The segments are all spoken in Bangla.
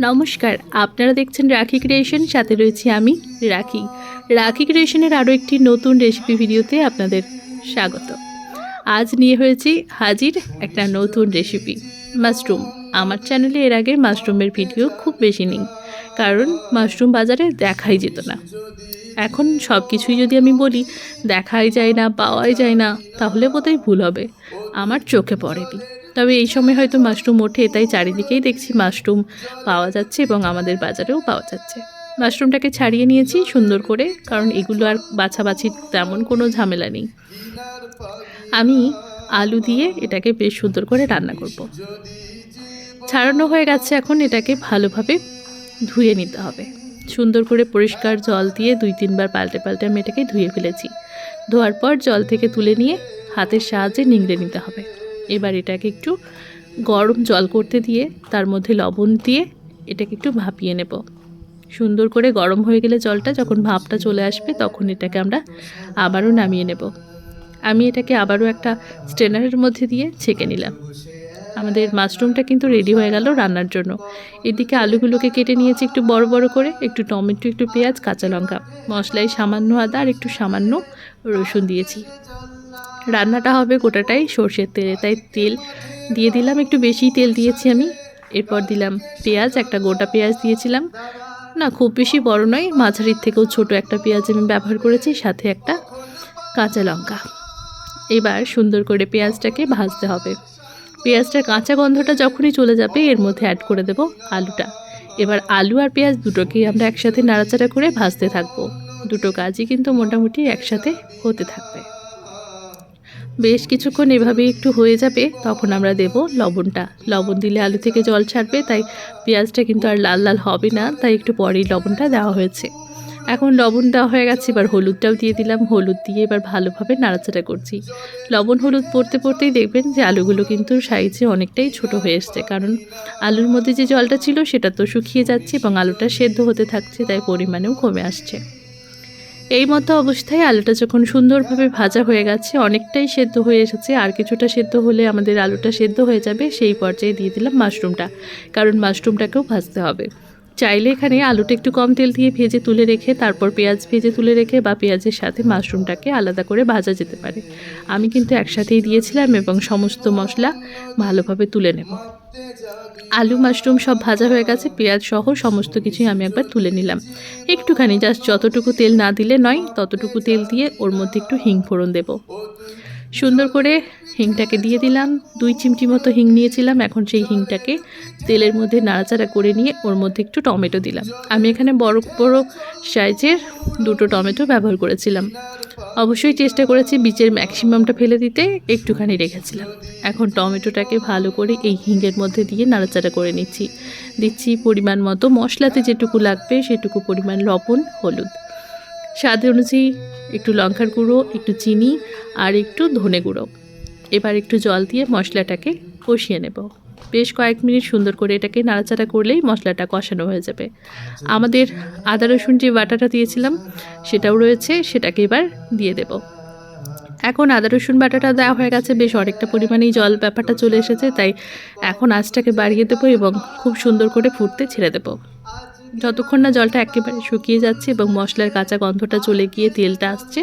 নমস্কার, আপনারা দেখছেন রাখি ক্রিয়েশন, সাথে রয়েছি আমি, রাখি। রাখি ক্রিয়েশনের আরও একটি নতুন রেসিপি ভিডিওতে আপনাদের স্বাগত। আজ নিয়ে হয়েছি হাজির একটা নতুন রেসিপি, মাশরুম। আমার চ্যানেলে এর আগে মাশরুমের ভিডিও খুব বেশি নেই, কারণ মাশরুম বাজারে দেখাই যেত না। এখন সব কিছুই যদি আমি বলি, দেখাই যায় না, পাওয়াই যায় না, তাহলে বোধহয় ভুল হবে। আমার চোখে পড়েনি। তবে এই সময় হয়তো মাশরুম ওঠে, তাই চারিদিকেই দেখছি মাশরুম পাওয়া যাচ্ছে এবং আমাদের বাজারেও পাওয়া যাচ্ছে। মাশরুমটাকে ছাড়িয়ে নিয়েছি সুন্দর করে, কারণ এগুলো আর বাছাবাছির তেমন কোনো ঝামেলা নেই। আমি আলু দিয়ে এটাকে বেশ সুন্দর করে রান্না করব। ছাড়ানো হয়ে গেছে এখন এটাকে ভালোভাবে ধুয়ে নিতে হবে। সুন্দর করে পরিষ্কার জল দিয়ে দুই তিনবার পাল্টে পাল্টে আমি এটাকে ধুয়ে ফেলেছি। ধোয়ার পর জল থেকে তুলে নিয়ে হাতের সাহায্যে নিংড়ে নিতে হবে। এবার এটাকে একটু গরম জল করতে দিয়ে, তার মধ্যে লবণ দিয়ে এটাকে একটু ভাপিয়ে নেব। সুন্দর করে গরম হয়ে গেলে জলটা যখন ভাপটা চলে আসবে, তখন এটাকে আমরা আবারও নামিয়ে নেব। আমি এটাকে আবারও একটা স্ট্রেনারের মধ্যে দিয়ে ছেঁকে নিলাম। আমাদের মাশরুমটা কিন্তু রেডি হয়ে গেল রান্নার জন্য। এদিকে আলুগুলোকে কেটে নিয়েছি একটু বড় বড় করে, একটু টমেটো, একটু পেঁয়াজ, কাঁচা লঙ্কা। মশলায় সামান্য আদা আর একটু সামান্য রসুন দিয়েছি। রান্নাটা হবে গোটাটাই সর্ষের তেলে, তাই তেল দিয়ে দিলাম, একটু বেশি তেল দিয়েছি আমি। এরপর দিলাম পেঁয়াজ, একটা গোটা পেঁয়াজ দিয়েছিলাম। না, খুব বেশি বড় নয়, মাঝারির থেকেও ছোট একটা পেঁয়াজ আমি ব্যবহার করেছি, সাথে একটা কাঁচা লঙ্কা। এবার সুন্দর করে পেঁয়াজটাকে ভাজতে হবে। পেঁয়াজটার কাঁচা গন্ধটা যখনই চলে যাবে, এর মধ্যে অ্যাড করে দেব আলুটা। এবার আলু আর পেঁয়াজ দুটোকেই আমরা একসাথে নাড়াচাড়া করে ভাজতে থাকব। দুটো কাজই কিন্তু মোটামুটি একসাথে হতে থাকবে। বেশ কিছুক্ষণ এভাবে একটু হয়ে যাবে, তখন আমরা দেব লবণটা। লবণ দিলে আলু থেকে জল ছাড়বে, তাই পেঁয়াজটা কিন্তু আর লাল লাল হবে না, তাই একটু পরেই লবণটা দেওয়া হয়েছে। এখন লবণ দেওয়া হয়ে গেছে, এবার হলুদটাও দিয়ে দিলাম। হলুদ দিয়ে এবার ভালোভাবে নাড়াচাড়া করছি। লবণ হলুদ পড়তে পড়তেই দেখবেন যে আলুগুলো কিন্তু সাইজে অনেকটাই ছোট হয়ে এসছে, কারণ আলুর মধ্যে যে জলটা ছিল সেটা তো শুকিয়ে যাচ্ছে এবং আলুটা সেদ্ধ হতে থাকছে, তাই পরিমাণেও কমে আসছে। এই মতো অবস্থায় আলুটা যখন সুন্দরভাবে ভাজা হয়ে গেছে, অনেকটাই সেদ্ধ হয়ে এসেছে, আর কিছুটা সেদ্ধ হলে আমাদের আলুটা সেদ্ধ হয়ে যাবে, সেই পর্যায়ে দিয়ে দিলাম মাশরুমটা, কারণ মাশরুমটাকেও ভাজতে হবে। চাইলে এখানে আলুটা একটু কম তেল দিয়ে ভেজে তুলে রেখে, তারপর পেঁয়াজ ভেজে তুলে রেখে বা পেঁয়াজের সাথে মাশরুমটাকে আলাদা করে ভাজা যেতে পারে। আমি কিন্তু একসাথেই দিয়েছিলাম এবং সমস্ত মশলা ভালোভাবে তুলে নেব। আলু, মাশরুম সব ভাজা হয়ে গেছে, পেঁয়াজ সহ সমস্ত কিছুই আমি একবার তুলে নিলাম। একটুখানি জাস্ট যতটুকু তেল না দিলে নয়, ততটুকু তেল দিয়ে ওর মধ্যে একটু হিং ফোড়ন দেব। সুন্দর করে হিংটাকে দিয়ে দিলাম। দুই চিমটি মতো হিং নিয়েছিলাম, এখন সেই হিংটাকে তেলের মধ্যে নাড়াচাড়া করে নিয়ে ওর মধ্যে একটু টমেটো দিলাম। আমি এখানে বড় বড় সাইজের দুটো টমেটো ব্যবহার করেছিলাম। অবশ্যই চেষ্টা করেছি বীজের ম্যাক্সিমামটা ফেলে দিতে, একটুখানি রেখেছিলাম। এখন টমেটোটাকে ভালো করে এই হিঙ্গের মধ্যে দিয়ে নাড়াচাড়া করে নিচ্ছি। দিচ্ছি পরিমাণ মতো মশলাতে যেটুকু লাগবে সেটুকু পরিমাণ লবণ, হলুদ। স্বাদ অনুযায়ী একটু লঙ্কার গুঁড়ো, একটু চিনি আর একটু ধনে গুঁড়ো। এবার একটু জল দিয়ে মশলাটাকে কষিয়ে নেব। বেশ কয়েক মিনিট সুন্দর করে এটাকে নাড়াচাড়া করলেই মশলাটা কষানো হয়ে যাবে। আমাদের আদা, রসুন যে বাটাটা দিয়েছিলাম, সেটাও রয়েছে, সেটাকে এবার দিয়ে দেব। এখন আদা, রসুন বাটাটা দেওয়া হয়ে গেছে, বেশ অনেকটা পরিমাণেই জল ব্যাপারটা চলে এসেছে, তাই এখন আঁচটাকে বাড়িয়ে দেবো এবং খুব সুন্দর করে ফুটতে ছেড়ে দেবো। যতক্ষণ না জলটা একেবারে শুকিয়ে যাচ্ছে এবং মশলার কাঁচা গন্ধটা চলে গিয়ে তেলটা আসছে,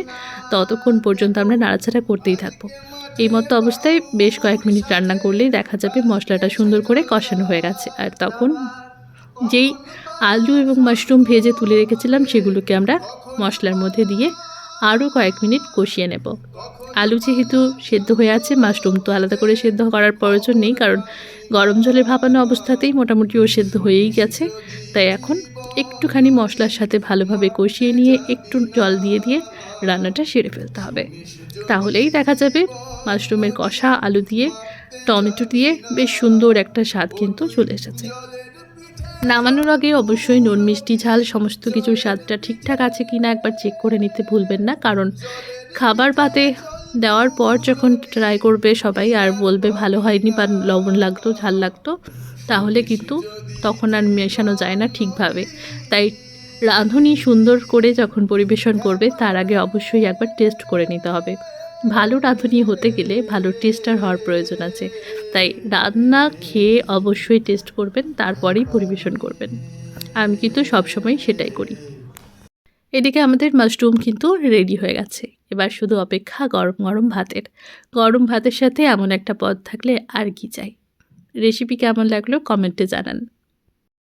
ততক্ষণ পর্যন্ত আমরা নাড়াচাড়া করতেই থাকব। এই মতো অবস্থায় বেশ কয়েক মিনিট রান্না করলেই দেখা যাবে মশলাটা সুন্দর করে কষানো হয়ে গেছে। আর তখন যেই আলু এবং মাশরুম ভেজে তুলে রেখেছিলাম, সেগুলোকে আমরা মশলার মধ্যে দিয়ে আরও কয়েক মিনিট কষিয়ে নেব। আলু যেহেতু সেদ্ধ হয়ে আছে, মাশরুম তো আলাদা করে সেদ্ধ করার প্রয়োজন নেই, কারণ গরম জলে ভাপানো অবস্থাতেই মোটামুটি ও সেদ্ধ হয়েই গেছে। তাই এখন একটুখানি মশলার সাথে ভালোভাবে কষিয়ে নিয়ে একটু জল দিয়ে দিয়ে রান্নাটা সেরে ফেলতে হবে। তাহলেই দেখা যাবে মাশরুমের কষা আলু দিয়ে, টমেটো দিয়ে বেশ সুন্দর একটা স্বাদ কিন্তু চলে এসেছে। নামানোর আগে অবশ্যই নুন, মিষ্টি, ঝাল, সমস্ত কিছুর স্বাদটা ঠিকঠাক আছে কি না একবার চেক করে নিতে ভুলবেন না, কারণ খাবার পাতে দেওয়ার পর যখন ট্রাই করবে সবাই আর বলবে ভালো হয়নি বা লবণ লাগতো, ঝাল লাগতো, তাহলে কিন্তু তখন আর মেশানো যায় না ঠিকভাবে। তাই রাঁধুনি সুন্দর করে যখন পরিবেশন করবে, তার আগে অবশ্যই একবার টেস্ট করে নিতে হবে। ভালো রাঁধুনি হতে গেলে ভালো টেস্টার হওয়ার প্রয়োজন আছে। তাই রান্না খেয়ে অবশ্যই টেস্ট করবেন, তারপরেই পরিবেশন করবেন। আমি কিন্তু সবসময় সেটাই করি। এদিকে আমাদের মাশরুম কিন্তু রেডি হয়ে গেছে। এবার শুধু অপেক্ষা গরম গরম ভাতের। গরম ভাতের সাথে এমন একটা পদ থাকলে আর কি চাই? রেসিপি কেমন লাগল কমেন্টে জানান।